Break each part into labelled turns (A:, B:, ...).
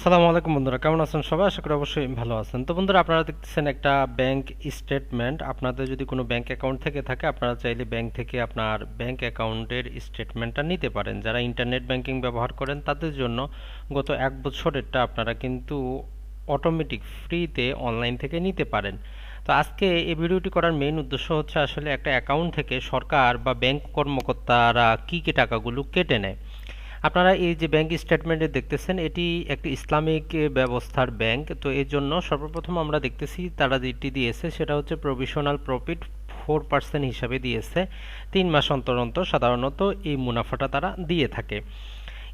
A: আসসালামু আলাইকুম বন্ধুরা, কেমন আছেন সবাই? আশা করি অবশ্যই ভালো আছেন। তো বন্ধুরা, আপনারা দেখতেছেন একটা ব্যাংক স্টেটমেন্ট আপনাদের যদি কোনো ব্যাংক অ্যাকাউন্ট থেকে থাকে, আপনারা চাইলে ব্যাংক থেকে আপনার ব্যাংক অ্যাকাউন্টের স্টেটমেন্টটা নিতে পারেন। যারা ইন্টারনেট ব্যাংকিং ব্যবহার করেন, তাদের জন্য গত এক বছরেরটা আপনারা কিন্তু অটোমেটিক ফ্রিতে অনলাইন থেকে নিতে পারেন। তো আজকে এই ভিডিওটি করার মেইন উদ্দেশ্য হচ্ছে আসলে একটা অ্যাকাউন্ট থেকে সরকার বা ব্যাংক কর্মকর্তারা কী কী টাকাগুলো কেটে নেয়। আপনারা এই যে ব্যাংক স্টেটমেন্টে দেখতেছেন, এটি একটি ইসলামিক ব্যবস্থার ব্যাংক তো এর জন্য সর্বপ্রথম আমরা দেখতেছি তারা যেটি দিয়েছে, সেটা হচ্ছে প্রভিশনাল প্রফিট ফোর পার্সেন্ট হিসাবে দিয়েছে। তিন মাস অন্তর অন্তর সাধারণত এই মুনাফাটা তারা দিয়ে থাকে।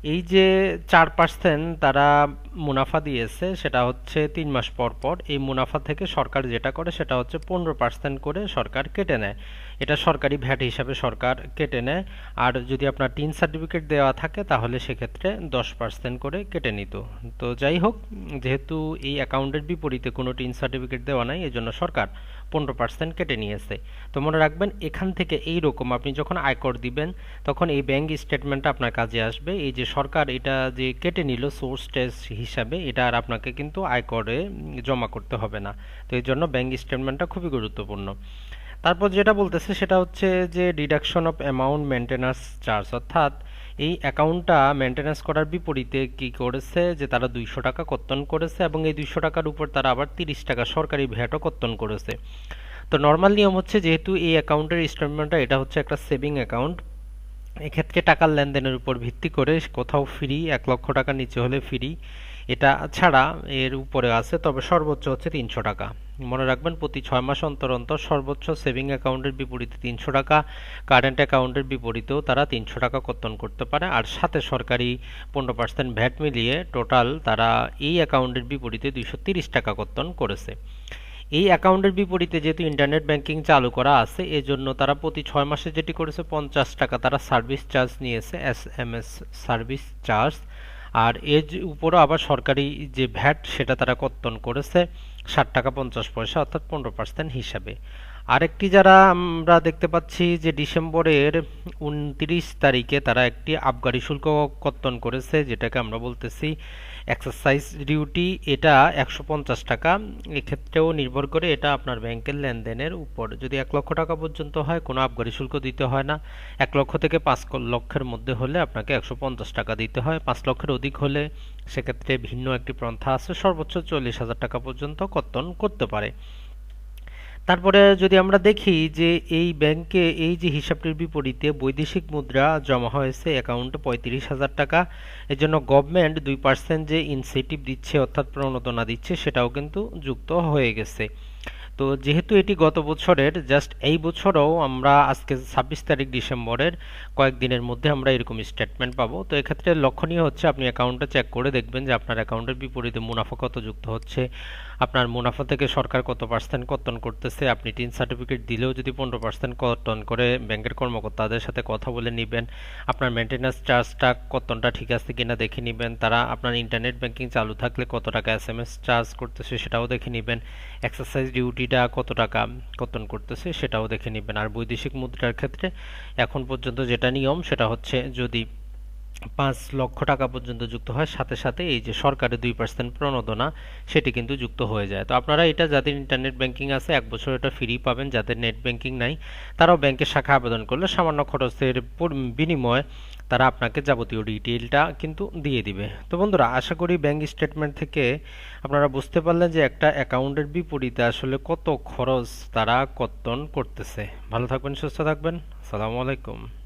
A: এই যে চার পার্সেন্ট তারা মুনাফা দিয়েছে, সেটা হচ্ছে তিন মাস পর পর। এই মুনাফা থেকে সরকার যেটা করে, সেটা হচ্ছে পনেরো পার্সেন্ট করে সরকার কেটে নেয়। এটা সরকারি ভ্যাট হিসাবে সরকার কেটে নেয়। আর যদি আপনার টিন সার্টিফিকেট দেওয়া থাকে, তাহলে সেক্ষেত্রে দশ পার্সেন্ট করে কেটে নিত। তো যাই হোক, যেহেতু এই অ্যাকাউন্টের বিপরীতে কোনো টিন সার্টিফিকেট দেওয়া নাই, এজন্য সরকার পনেরো পার্সেন্ট কেটে নিয়েছে। তো মনে রাখবেন, এখান থেকে এই রকম আপনি যখন আয়কর দিবেন, তখন এই ব্যাংক স্টেটমেন্টটা আপনার কাজে আসবে। এই যে সরকার এটা যে কেটে নিল সোর্স টেস্ট হিসাবে, এটা আর আপনাকে কিন্তু আয়করে জমা করতে হবে না। তো এই জন্য ব্যাংক স্টেটমেন্টটা খুবই গুরুত্বপূর্ণ। তারপর যেটা বলতেছে সেটা হচ্ছে যে deduction of amount maintenance charge অর্থাৎ এই অ্যাকাউন্টটা মেনটেন্যান্স করার বিপরীতে কি করেছে যে তারা দুইশো টাকা কর্তন করেছে এবং এই দুইশো টাকার উপর তারা আবার তিরিশ টাকা সরকারি ভ্যাটও কর্তন করেছে। তো নর্মাল নিয়ম হচ্ছে যেহেতু এই অ্যাকাউন্টের স্টেটমেন্টটা এটা হচ্ছে একটা সেভিং অ্যাকাউন্ট এক্ষেত্রে টাকার লেনদেনের উপর ভিত্তি করে কোথাও ফ্রি এক লক্ষ টাকার নিচে হলে ফ্রি এটা ছাড়া এর উপরে আছে, তবে সর্বোচ্চ হচ্ছে তিনশো টাকা। মনে রাখবেন, প্রতি ছয় মাস অন্তর অন্তর সর্বোচ্চ সেভিং অ্যাকাউন্টের বিপরীতে তিনশো টাকা কারেন্ট অ্যাকাউন্টের বিপরীতেও তারা তিনশো টাকা কর্তন করতে পারে। আর সাথে সরকারি পনেরো পার্সেন্ট ভ্যাট মিলিয়ে টোটাল তারা এই অ্যাকাউন্টের বিপরীতে দুইশো তিরিশ টাকা কর্তন করেছে। এই অ্যাকাউন্টের বিপরীতে যেহেতু ইন্টারনেট ব্যাংকিং চালু করা আছে, এজন্য তারা প্রতি ছয় মাসে যেটি করেছে, পঞ্চাশ টাকা তারা সার্ভিস চার্জ নিয়েছে S M S service charge আর এর উপরও আবার সরকারি যে ভ্যাট, সেটা তারা কর্তন করেছে। ষাট টাকা পঞ্চাশ পয়সা, অর্থাৎ পনেরো পার্সেন্ট হিসাবে। আরেকটি যারা আমরা দেখতে পাচ্ছি যে ডিসেম্বরের উনত্রিশ তারিখে তারা একটি আবগারি শুল্ক কর্তন করেছে, যেটাকে আমরা বলতেছি এক্সারসাইজ ডিউটি এটা একশো পঞ্চাশ টাকা। এক্ষেত্রেও নির্ভর করে এটা আপনার ব্যাংকের লেনদেনের উপর। যদি এক লক্ষ টাকা পর্যন্ত হয়, কোনো আবগারি শুল্ক দিতে হয় না। এক লক্ষ থেকে পাঁচ লক্ষের মধ্যে হলে আপনাকে একশো পঞ্চাশ টাকা দিতে হয়। পাঁচ লক্ষের অধিক হলে সেক্ষেত্রে ভিন্ন একটি পন্থা আছে, সর্বোচ্চ চল্লিশ হাজার টাকা পর্যন্ত কর্তন করতে পারে। তারপরে যদি আমরা দেখি যে এই ব্যাংকে এই যে হিসাবটির বিপরীতে বৈদেশিক মুদ্রা জমা হয়েছে অ্যাকাউন্টে পঁয়ত্রিশ হাজার টাকা এর জন্য গভর্নমেন্ট দুই পার্সেন্ট যে ইনসেন্টিভ দিচ্ছে অর্থাৎ প্রণোদনা দিচ্ছে, সেটাও কিন্তু যুক্ত হয়ে গেছে। তো যেহেতু এটি গত বছরের জাস্ট এই বছরও আমরা আজকে ছাব্বিশ তারিখ ডিসেম্বরের কয়েকদিনের মধ্যে আমরা এরকম স্টেটমেন্ট পাবো। তো এক্ষেত্রে লক্ষণীয় হচ্ছে আপনি অ্যাকাউন্টটা চেক করে দেখবেন যে আপনার অ্যাকাউন্টের বিপরীতে মুনাফা কত যুক্ত হচ্ছে, আপনার মুনাফা থেকে সরকার কত পার্সেন্ট কর্তন করতেছে, আপনি টিন সার্টিফিকেট দিলেও যদি পনেরো পার্সেন্ট কর্তন করে ব্যাংকের কর্মকর্তাদের সাথে কথা বলে নেবেন, আপনার মেনটেন্যান্স চার্জটা কর্তনটা ঠিক আছে কিনা দেখে নেবেন, তারা আপনার ইন্টারনেট ব্যাংকিং চালু থাকলে কত টাকা এস এম এস চার্জ করতেছে সেটাও দেখে নেবেন এক্সারসাইজ ডিউটিটা কত টাকা কর্তন করতেছে সেটাও দেখে নেবেন। আর বৈদেশিক মুদ্রার ক্ষেত্রে এখন পর্যন্ত যেটা নিয়ম সেটা হচ্ছে যদি পাঁচ লক্ষ টাকা পর্যন্ত যুক্ত হয়। সাথে সাথে এই যে সরকারের দুই পার্সেন্ট প্রণোদনা, সেটি কিন্তু যুক্ত হয়ে যায়। তো আপনারা এটা যাদের ইন্টারনেট ব্যাংকিং আছে, এক বছর এটা ফ্রি পাবেন। যাদের নেট ব্যাংকিং নাই, তারাও ব্যাংকের শাখা আবেদন করলে সামান্য খরচের বিনিময়ে তারা আপনাকে যাবতীয় ডিটেইলটা কিন্তু দিয়ে দিবে। তো বন্ধুরা, আশা করি ব্যাংক স্টেটমেন্ট থেকে আপনারা বুঝতে পারলেন যে একটা অ্যাকাউন্টের বিপরীতে আসলে কত খরচ তারা কর্তন করতেছে। ভালো থাকবেন, সুস্থ থাকবেন। সালামু আলাইকুম।